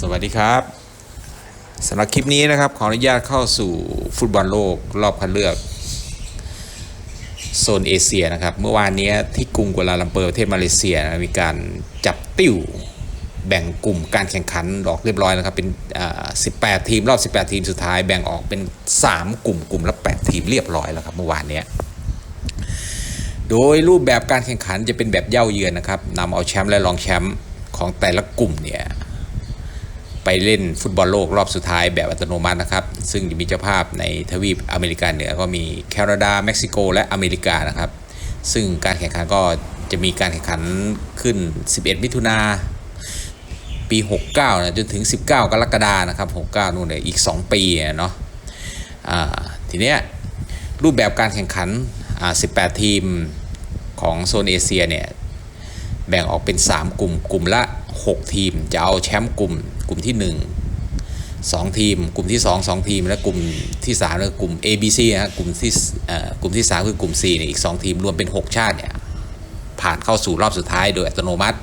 สวัสดีครับสำหรับคลิปนี้นะครับ ขออนุญาตเข้าสู่ฟุตบอลโลกรอบคัดเลือกโซนเอเชียนะครับ เมื่อวานนี้ที่กรุงกัวลาลัมเปอร์ประเทศมาเลเซียนะมีการจับติ้วแบ่งกลุ่มการแข่งขันออกเรียบร้อยนะครับ เป็น 18 ทีมรอบ 18 ทีมสุดท้ายแบ่งออกเป็น 3 กลุ่มกลุ่มละ8ทีมเรียบร้อยแล้วครับเมื่อวานนี้โดยรูปแบบการแข่งขันจะเป็นแบบเย่าเยือนนะครับนำเอาแชมป์และรองแชมป์ของแต่ละกลุ่มเนี่ย ไปเล่นฟุตบอลโลกรอบสุดท้ายแบบอัตโนมัตินะครับ ซึ่งจะมีเจ้าภาพในทวีปอเมริกาเหนือก็มีแคนาดาเม็กซิโก และอเมริกานะครับ ซึ่งการแข่งขันก็จะมีการแข่งขันขึ้น 11 มิถุนาปี 69 นะ จนถึง 19 กรกฎานะครับ 69 นู่นเนี่ยอีก 2 ปีเนาะทีเนี้ยรูปแบบการแข่งขัน 18 ทีมของโซนเอเชียเนี่ย แบ่งออกเป็น 3 กลุ่ม กลุ่มละ 6 ทีม จะเอาแชมป์กลุ่ม กลุ่มที่ 1 2 ทีม กลุ่มที่ 2 2 ทีม และกลุ่มที่3คือกลุ่ม A B C นะฮะกลุ่มที่กลุ่มที่ 3 คือกลุ่ม C เนี่ยอีก 2 ทีมรวมเป็น 6 ชาติเนี่ยผ่านเข้าสู่รอบสุดท้ายโดยอัตโนมัติ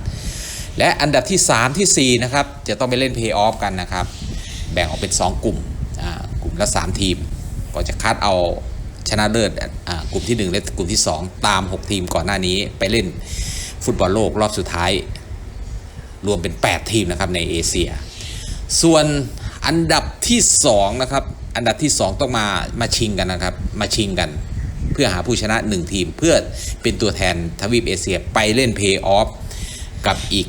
และอันดับที่ 3 ที่ 4 นะครับ จะต้องไปเล่นเพย์ออฟกันนะครับ แบ่งออกเป็น 2 กลุ่มกลุ่มละ 3 ทีม ก็จะคัดเอาชนะเลิศกลุ่มที่ 1 และกลุ่มที่ 2 ตาม 6 ทีมก่อนหน้านี้ไปเล่น ฟุตบอลโลกรอบสุดท้าย รวมเป็น 8 ทีมนะครับในเอเชีย ส่วนอันดับที่2นะครับอันดับที่ 2 ต้องมามาชิงกันนะครับ มาชิงกัน เพื่อหาผู้ชนะ 1 ทีมเพื่อเป็นตัวแทนทวีปเอเชียไปเล่นเพย์ออฟกับอีก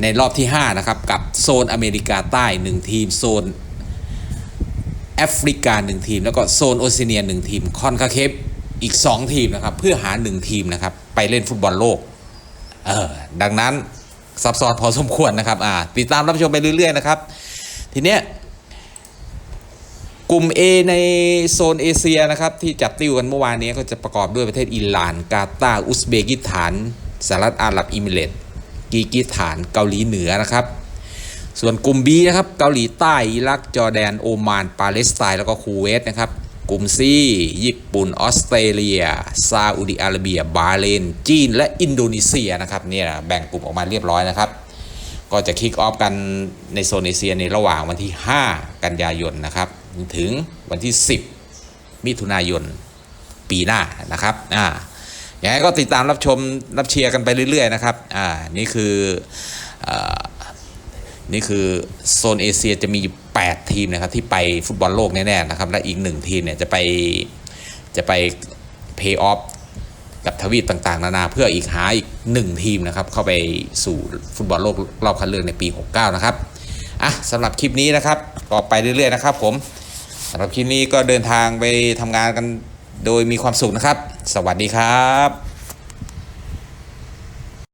ในรอบที่ 5 นะครับ กับโซนอเมริกาใต้ 1 ทีม โซนแอฟริกา 1 ทีม แล้วก็โซนโอเชียเนีย 1 ทีม คอนคาเคฟ อีก 2 ทีมนะครับ เพื่อหา 1 ทีมนะครับ ไปเล่นฟุตบอลโลกเออดังนั้นซับซ้อนพอสมควรนะครับอ่าติดตามรับชมไปเรื่อยๆนะครับ ทีเนี้ยกลุ่ม A ในโซนเอเชียนะครับ ที่จับติวกันเมื่อวานนี้ก็จะประกอบด้วยประเทศอิหร่าน กาตาร์อุซเบกิสถานสหรัฐอาหรับอิมิเรตกีกิสถานเกาหลีเหนือนะครับ ส่วนกลุ่ม B นะครับเกาหลีใต้อิรักจอร์แดน โอมาน ปาเลสไตน์แล้วก็คูเวตนะครับ กลุ่ม C ญี่ปุ่น ออสเตรเลีย ซาอุดิอาระเบีย บาห์เรนจีน และอินโดนีเซียนะครับเนี่ยแบ่งกลุ่มออกมาเรียบร้อยนะครับ ก็จะคิกออฟกันในโซนเอเชียในระหว่างวันที่ 5 กันยายนนะครับ ถึงวันที่ 10 มิถุนายนปีหน้านะครับอ่าอย่างไรก็ติดตามรับชมรับเชียร์กันไปเรื่อย ๆ นะครับอ่านี่คืออ่านี่คือโซนเอเชียจะมี 8 ทีมนะครับที่ไปฟุตบอลโลกแน่ๆนะครับ และอีกหนึ่งทีมเนี่ยจะไปจะไปเพย์ออฟกับทวีปต่างๆ นานาเพื่ออีกหาอีกหนึ่งทีมนะครับ เข้าไปสู่ฟุตบอลโลกรอบคัดเลือกในปี 69 นะครับอะสำหรับคลิปนี้นะครับก็ไปเรื่อยๆนะครับผมสำหรับคลิปนี้ก็เดินทางไปทำงานกันโดยมีความสุขนะครับ สวัสดีครับ